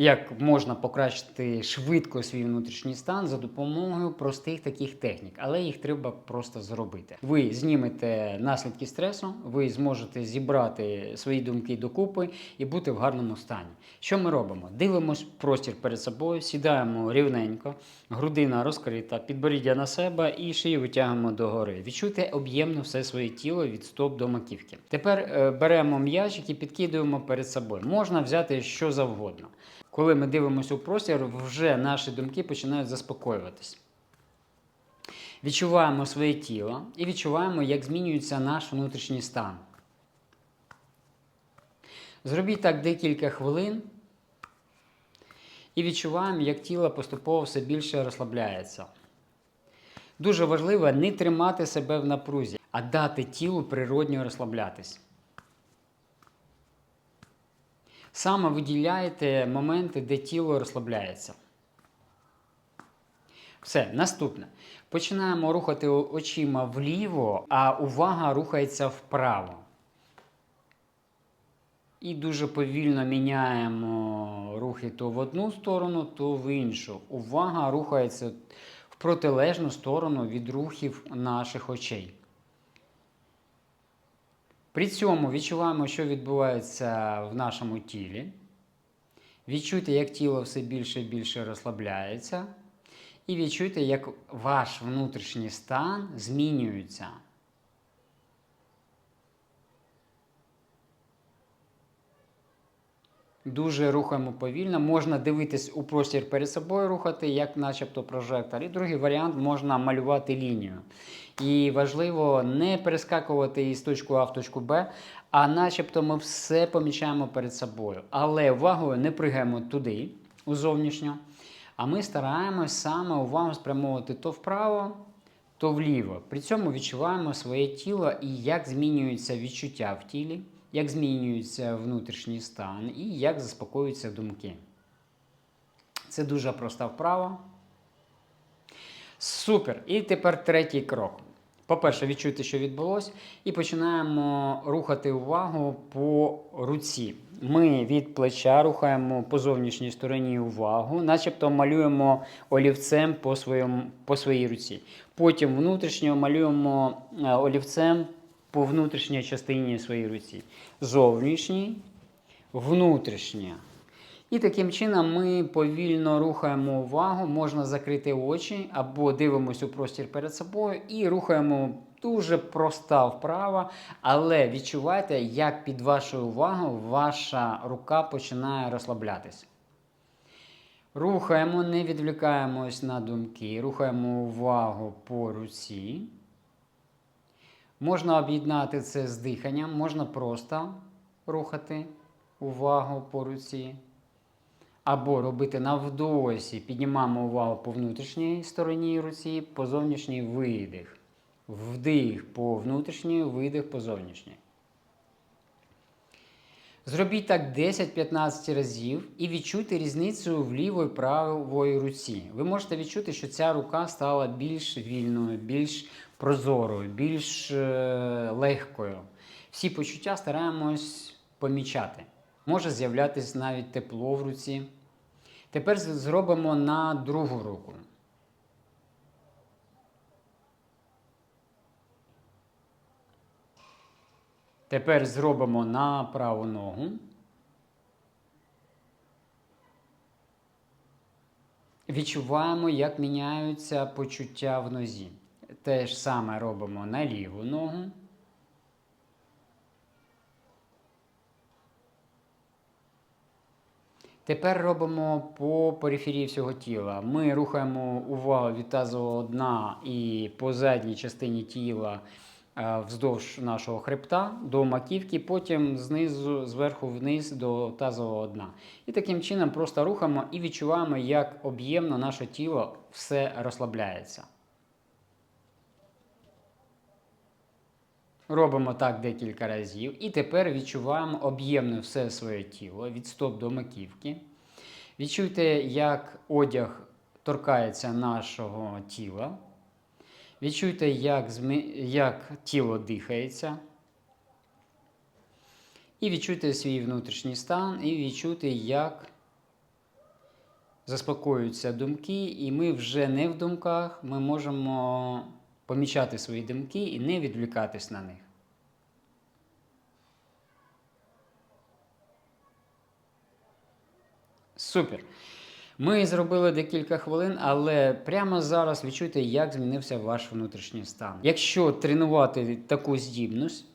як можна покращити швидко свій внутрішній стан за допомогою простих таких технік, але їх треба просто зробити. Ви знімете наслідки стресу, ви зможете зібрати свої думки докупи і бути в гарному стані. Що ми робимо? Дивимось простір перед собою, сідаємо рівненько, грудина розкрита, підборіддя на себе і шию витягуємо догори. Відчуйте об'ємно все своє тіло від стоп до маківки. Тепер е, беремо м'ячик і підкидуємо перед собою. Можна взяти що завгодно. Коли ми дивимося у простір, вже наші думки починають заспокоюватись. Відчуваємо своє тіло і відчуваємо, як змінюється наш внутрішній стан. Зробіть так декілька хвилин і відчуваємо, як тіло поступово все більше розслабляється. Дуже важливо не тримати себе в напрузі, а дати тілу природньо розслаблятись. Саме виділяєте моменти, де тіло розслабляється. Все, наступне. Починаємо рухати очима вліво, а увага рухається вправо. І дуже повільно міняємо рухи то в одну сторону, то в іншу. Увага рухається в протилежну сторону від рухів наших очей. При цьому відчуваємо, що відбувається в нашому тілі. Відчуйте, як тіло все більше і більше розслабляється. І відчуйте, як ваш внутрішній стан змінюється. Дуже рухаємо повільно. Можна дивитись у простір перед собою, рухати, як начебто прожектор. І другий варіант можна малювати лінію. І важливо не перескакувати із точки А в точку Б, а начебто ми все помічаємо перед собою. Але увагою не пригаємо туди, у зовнішню. А ми стараємось саме увагу спрямовувати то вправо, то вліво. При цьому відчуваємо своє тіло і як змінюються відчуття в тілі, як змінюється внутрішній стан і як заспокоюються думки. Це дуже проста вправа. Супер! І тепер третій крок. По-перше, відчуйте, що відбулося, і починаємо рухати увагу по руці. Ми від плеча рухаємо по зовнішній стороні увагу, начебто малюємо олівцем по, своєму, по своїй руці. Потім внутрішньо малюємо е, олівцем по внутрішній частині своєї руці. Зовнішній, внутрішня. І таким чином ми повільно рухаємо увагу, можна закрити очі або дивимося у простір перед собою і рухаємо дуже проста вправа, але відчувайте, як під вашою увагою ваша рука починає розслаблятися. Рухаємо, не відвлікаємось на думки, рухаємо увагу по руці. Можна об'єднати це з диханням, можна просто рухати увагу по руці. Або робити навдосі, піднімаємо увагу по внутрішній стороні руці, по зовнішній видих. Вдих по внутрішній, видих по зовнішній. Зробіть так 10-15 разів і відчуйте різницю в лівої правої руці. Ви можете відчути, що ця рука стала більш вільною, більш прозорою, більш е легкою. Всі почуття стараємось помічати. Може з'являтися навіть тепло в руці. Тепер зробимо на другу руку. Тепер зробимо на праву ногу. Відчуваємо, як міняються почуття в нозі. Те ж саме робимо на ліву ногу. Тепер робимо по периферії всього тіла. Ми рухаємо увагу від тазового дна і по задній частині тіла вздовж нашого хребта до маківки, потім знизу, зверху вниз до тазового дна. І таким чином просто рухаємо і відчуваємо, як об'ємно наше тіло все розслабляється. Робимо так декілька разів. І тепер відчуваємо об'ємне все своє тіло від стоп до маківки. Відчуйте, як одяг торкається нашого тіла. Відчуйте, як, зми... як тіло дихається. І відчуйте свій внутрішній стан, і відчуйте, як заспокоюються думки, і ми вже не в думках, ми можемо помічати свої думки і не відвлікатись на них. Супер. Ми зробили декілька хвилин, але прямо зараз відчуйте, як змінився ваш внутрішній стан. Якщо тренувати таку здібність,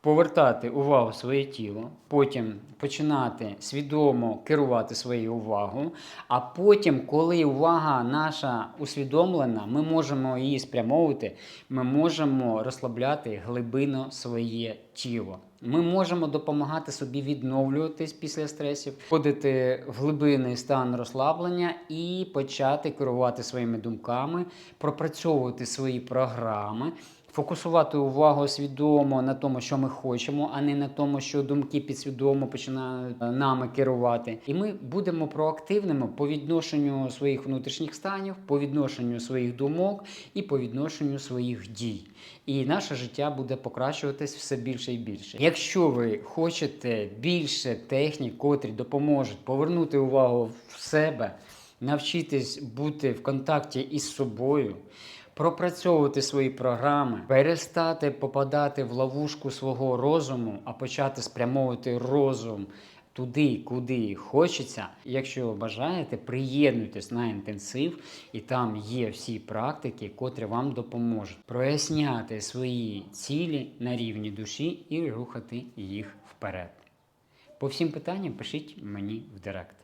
повертати увагу в своє тіло, потім починати свідомо керувати своєю увагою, а потім, коли увага наша усвідомлена, ми можемо її спрямовувати, ми можемо розслабляти глибинно своє тіло. Ми можемо допомагати собі відновлюватись після стресів, входити в глибинний стан розслаблення і почати керувати своїми думками, пропрацьовувати свої програми, фокусувати увагу свідомо на тому, що ми хочемо, а не на тому, що думки підсвідомо починають е, нами керувати. І ми будемо проактивними по відношенню своїх внутрішніх станів, по відношенню своїх думок і по відношенню своїх дій. І наше життя буде покращуватись все більше і більше. Якщо ви хочете більше технік, котрі допоможуть повернути увагу в себе, навчитись бути в контакті із собою, пропрацьовувати свої програми, перестати попадати в ловушку свого розуму, а почати спрямовувати розум. Туди, куди хочеться. Якщо бажаєте, приєднуйтесь на інтенсив, і там є всі практики, котрі вам допоможуть проясняти свої цілі на рівні душі і рухати їх вперед. По всім питанням пишіть мені в директ.